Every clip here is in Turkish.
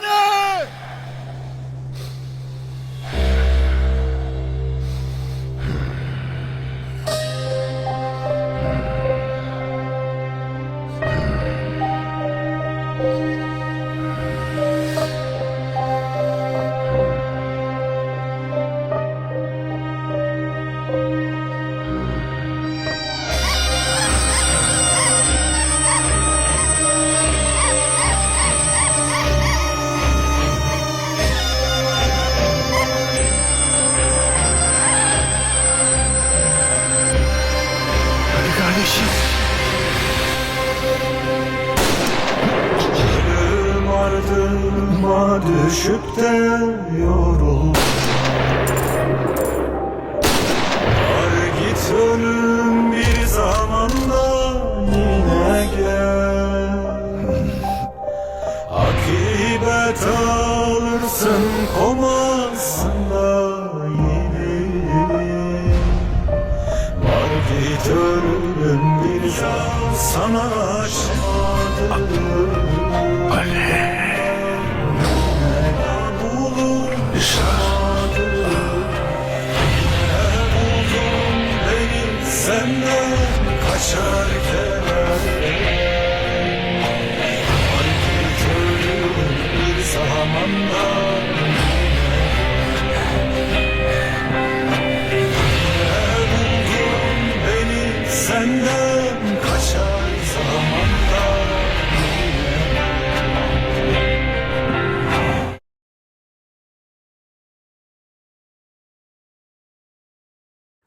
Landet! Düşüp de yorulma Var git ölüm bir zamanda yine gel. Akibet alırsın komazsın da yine Var git ölüm bir zaman sana açmadı Beni senden kaçarken Var git ölüm bir zamanda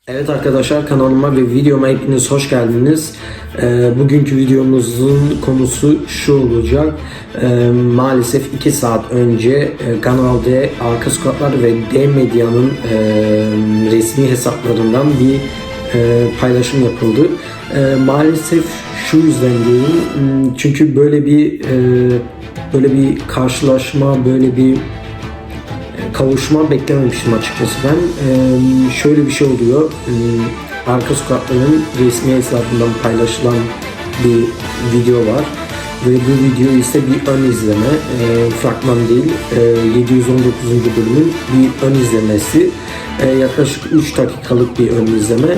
Evet arkadaşlar kanalıma ve videoma hepiniz hoş geldiniz. Ee, bugünkü videomuzun konusu şu olacak. Ee, maalesef 2 saat önce e, Kanal D, Arka Sokaklar ve D Medya'nın e, resmi hesaplarından bir e, paylaşım yapıldı. E, maalesef şu yüzden diyorum çünkü böyle bir e, böyle bir karşılaşma, böyle bir kavuşma beklememiştim açıkçası ben. Ee, şöyle bir şey oluyor. Ee, Arka Sokakların resmi hesabından paylaşılan bir video var. Ve bu video ise bir ön izleme, e, fragman değil, e, 719. bölümün bir ön izlemesi. E, yaklaşık 3 dakikalık bir ön izleme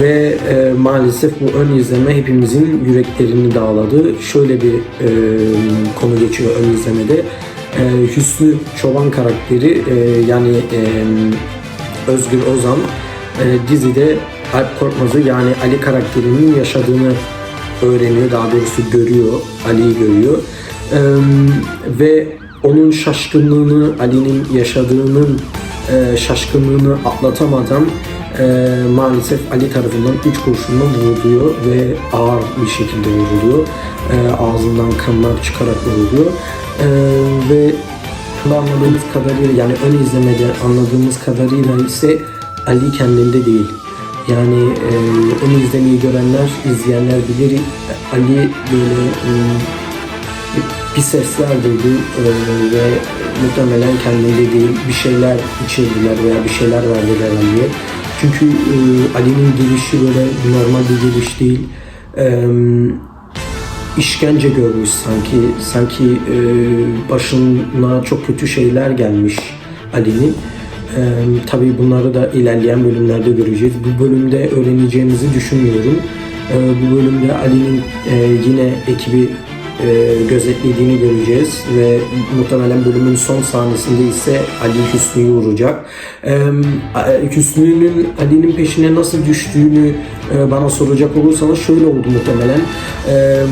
ve e, maalesef bu ön izleme hepimizin yüreklerini dağladı. Şöyle bir e, konu geçiyor ön izlemede. E, Hüsnü Çoban karakteri e, yani e, Özgür Ozan e, dizide Alp Korkmaz'ı yani Ali karakterinin yaşadığını öğreniyor. Daha doğrusu görüyor. Ali'yi görüyor. E, ve onun şaşkınlığını, Ali'nin yaşadığının e, şaşkınlığını atlatamadan e, maalesef Ali tarafından 3 kurşunla vuruluyor ve ağır bir şekilde vuruluyor. E, ağzından kanlar çıkarak vuruluyor. E, ve anladığımız kadarıyla yani ön izlemede anladığımız kadarıyla ise Ali kendinde değil. Yani e, ön izlemeyi görenler, izleyenler bilir Ali böyle e, bir sesler duydu e, ve muhtemelen kendinde değil bir şeyler içirdiler veya bir şeyler verdiler Ali'ye. Çünkü e, Ali'nin gelişi böyle normal bir geliş değil. E, işkence görmüş sanki. Sanki e, başına çok kötü şeyler gelmiş Ali'nin. E, tabii bunları da ilerleyen bölümlerde göreceğiz. Bu bölümde öğreneceğimizi düşünmüyorum. E, bu bölümde Ali'nin e, yine ekibi e, gözetlediğini göreceğiz ve muhtemelen bölümün son sahnesinde ise Ali Hüsnü'yü vuracak. E, Hüsnü'nün Ali'nin peşine nasıl düştüğünü e, bana soracak olursanız şöyle oldu muhtemelen. E,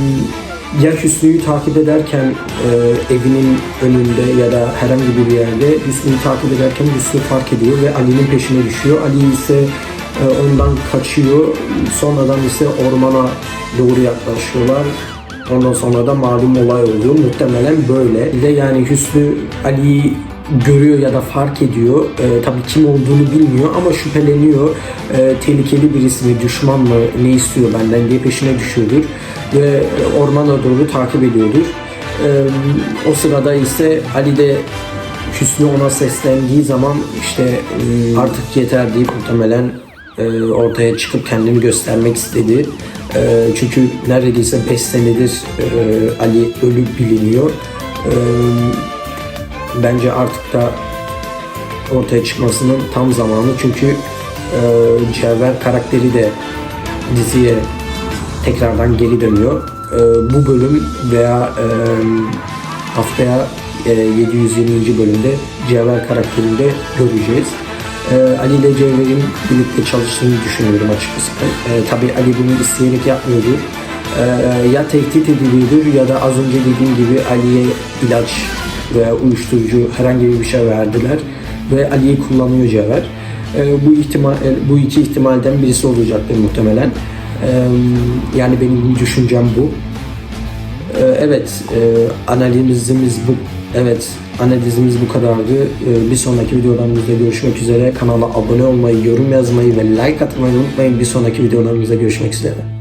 ya Hüsnü'yü takip ederken e, evinin önünde ya da herhangi bir yerde Hüsnü'yü takip ederken Hüsnü fark ediyor ve Ali'nin peşine düşüyor. Ali ise e, ondan kaçıyor. Sonradan ise ormana doğru yaklaşıyorlar. Ondan sonra da malum olay oluyor. Muhtemelen böyle. Bir de yani Hüsnü Ali'yi görüyor ya da fark ediyor. Ee, tabii kim olduğunu bilmiyor ama şüpheleniyor. Ee, tehlikeli birisi mi, düşman mı, ne istiyor benden diye peşine düşüyordur. Ve ormana doğru takip ediyordur. Ee, o sırada ise Ali de Hüsnü ona seslendiği zaman işte e, artık yeter deyip muhtemelen e, ortaya çıkıp kendini göstermek istedi. E, çünkü neredeyse 5 senedir e, Ali ölü biliniyor. E, bence artık da ortaya çıkmasının tam zamanı çünkü e, Cevher karakteri de diziye tekrardan geri dönüyor. E, bu bölüm veya e, haftaya e, 720. bölümde Cevher karakterinde göreceğiz. E, Ali ile Cevher'in birlikte çalıştığını düşünüyorum açıkçası. E, tabii Ali bunu isteyerek yapmıyordu. E, ya tehdit ediliyordur ya da az önce dediğim gibi Ali'ye ilaç veya uyuşturucu herhangi bir şey verdiler ve Ali'yi kullanıyor Cevher. E, bu ihtimal bu iki ihtimalden birisi olacaktır muhtemelen. E, yani benim düşüncem bu. Ee, Evet, e, analizimiz bu. Evet, analizimiz bu kadardı. Ee, bir sonraki videolarımızda görüşmek üzere. Kanala abone olmayı, yorum yazmayı ve like atmayı unutmayın. Bir sonraki videolarımızda görüşmek üzere.